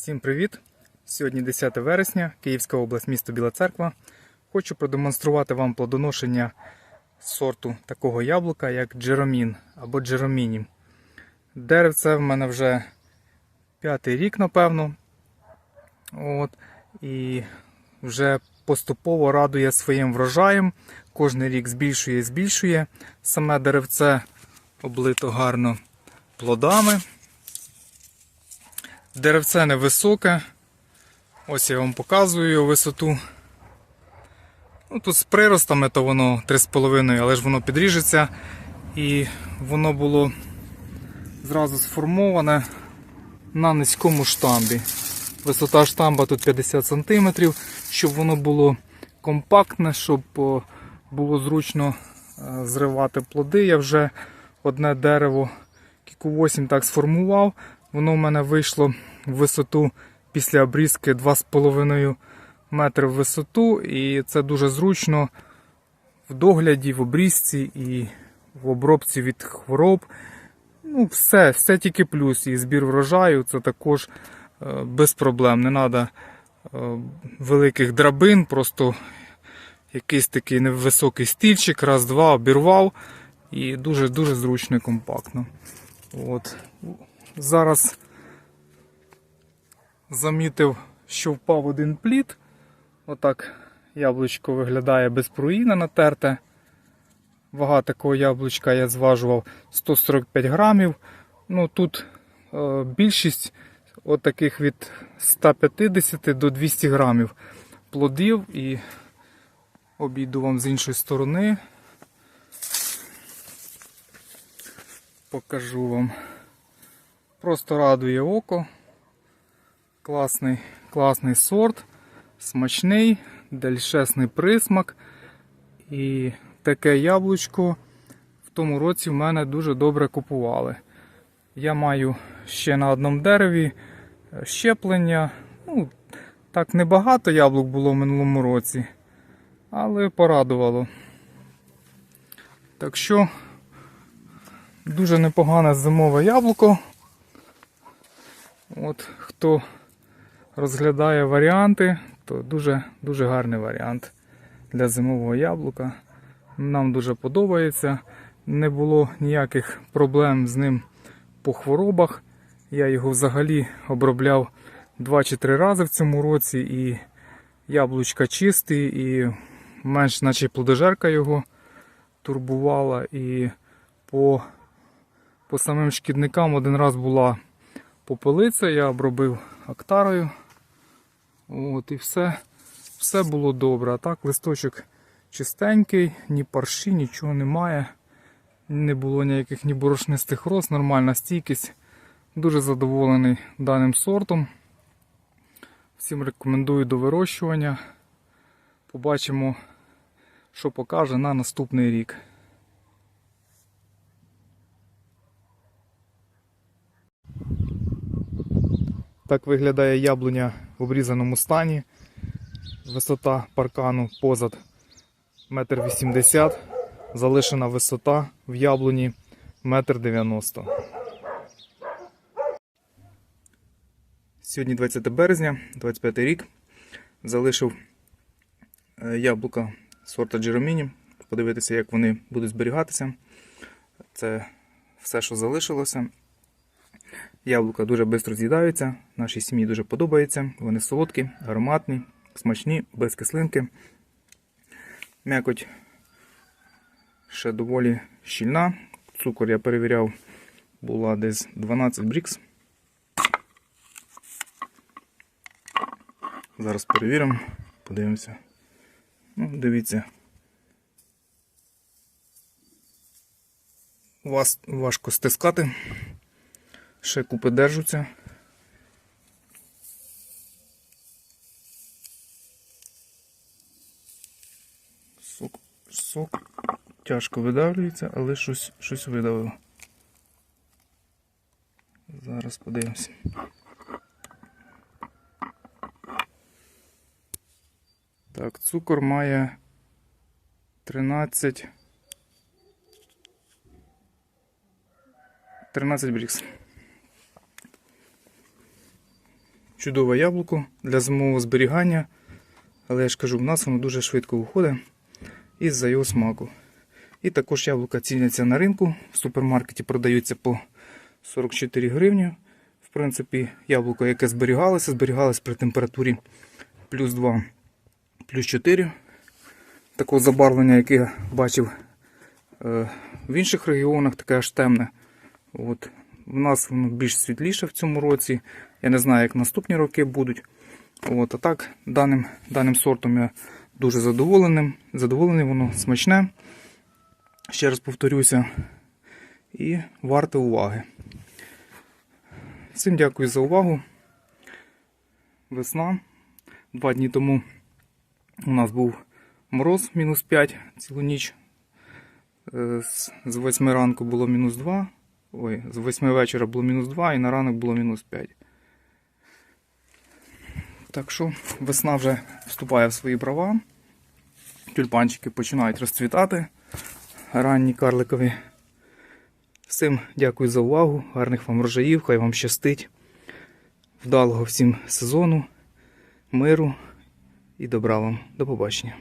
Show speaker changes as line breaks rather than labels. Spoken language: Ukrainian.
Всім привіт! Сьогодні 10 вересня, Київська область, місто Біла Церква. Хочу продемонструвати вам плодоношення сорту такого яблука, як Джеромін або Джероміні. Деревце в мене вже п'ятий рік, напевно. От. І вже поступово радує своїм врожаєм. Кожний рік збільшує і збільшує. Саме деревце облито гарно плодами. Деревце невисоке. Ось я вам показую його висоту. Ну, тут з приростами то воно 3,5, але ж воно підріжеться. І воно було зразу сформоване на низькому штамбі. Висота штамба тут 50 см, щоб воно було компактне, щоб було зручно е, зривати плоди. Я вже одне дерево Кіку 8 так сформував. Воно в мене вийшло в висоту після обрізки 2,5 метри в висоту, і це дуже зручно в догляді, в обрізці і в обробці від хвороб. Ну, все, все тільки плюс. І збір врожаю це також е, без проблем. Не треба великих драбин, просто якийсь такий невисокий стільчик, раз-два обірвав. І дуже-дуже зручно і компактно. От. Зараз замітив, що впав один плід. Отак яблучко виглядає без пруїна натерте. Вага такого яблучка я зважував 145 грамів. Ну тут е, більшість от таких від 150 до 200 грамів плодів і обійду вам з іншої сторони. Покажу вам. Просто радує око. Класний, класний сорт, смачний, дельшесний присмак. І таке яблучко в тому році в мене дуже добре купували. Я маю ще на одному дереві е, щеплення. Ну, так небагато яблук було в минулому році, але порадувало. Так що дуже непогане зимове яблуко. Хто розглядає варіанти, то дуже, дуже гарний варіант для зимового яблука. Нам дуже подобається. Не було ніяких проблем з ним по хворобах. Я його взагалі обробляв 2 чи 3 рази в цьому році, і яблучка чисті, і менш наче плодожерка його турбувала. І по, по самим шкідникам один раз була попелиця, я обробив актарою. От і все, все було добре. А так листочок чистенький, ні парші, нічого немає. Не було ніяких ні борошнистих роз, нормальна стійкість. Дуже задоволений даним сортом. Всім рекомендую до вирощування. Побачимо, що покаже на наступний рік. Так виглядає яблуня в обрізаному стані. Висота паркану позад 1,80 м. Залишена висота в яблуні 1,90 м. Сьогодні 20 березня, 25 рік. Залишив е, яблука сорта Джероміні. Подивитися, як вони будуть зберігатися. Це все, що залишилося. Яблука дуже швидко з'їдаються, нашій сім'ї дуже подобається. Вони солодкі, ароматні, смачні, без кислинки. М'якоть ще доволі щільна. Цукор я перевіряв, була десь 12 брікс. Зараз перевіримо, подивимося. Ну, Дивіться. Вас важко стискати. Ще купи держуться. Сок, сок тяжко видавлюється, але щось, щось видавило. Зараз подивимося. Так, цукор має 13. 13 брікс. Чудове яблуко для зимового зберігання. Але я ж кажу, в нас воно дуже швидко виходить із-за його смаку. І також яблука ціняться на ринку. В супермаркеті продаються по 44 гривні. В принципі, яблуко, яке зберігалося, зберігалося при температурі плюс 2, плюс 4. Такого забарвлення, яке я бачив е, в інших регіонах, таке аж темне. От. У нас воно більш світліше в цьому році. Я не знаю, як наступні роки будуть. От, а так, даним, даним сортом я дуже задоволений. Задоволений, воно смачне. Ще раз повторюся. І варте уваги. Всім дякую за увагу. Весна. Два дні тому у нас був мороз мінус 5 цілу ніч. Е, з- З 8 ранку було мінус 2. Ой, з 8 вечора було мінус 2 і на ранок було мінус 5. Так що весна вже вступає в свої права. Тюльпанчики починають розцвітати. Ранні карликові. Всім дякую за увагу. Гарних вам рожаїв, хай вам щастить. Вдалого всім сезону, миру і добра вам. До побачення.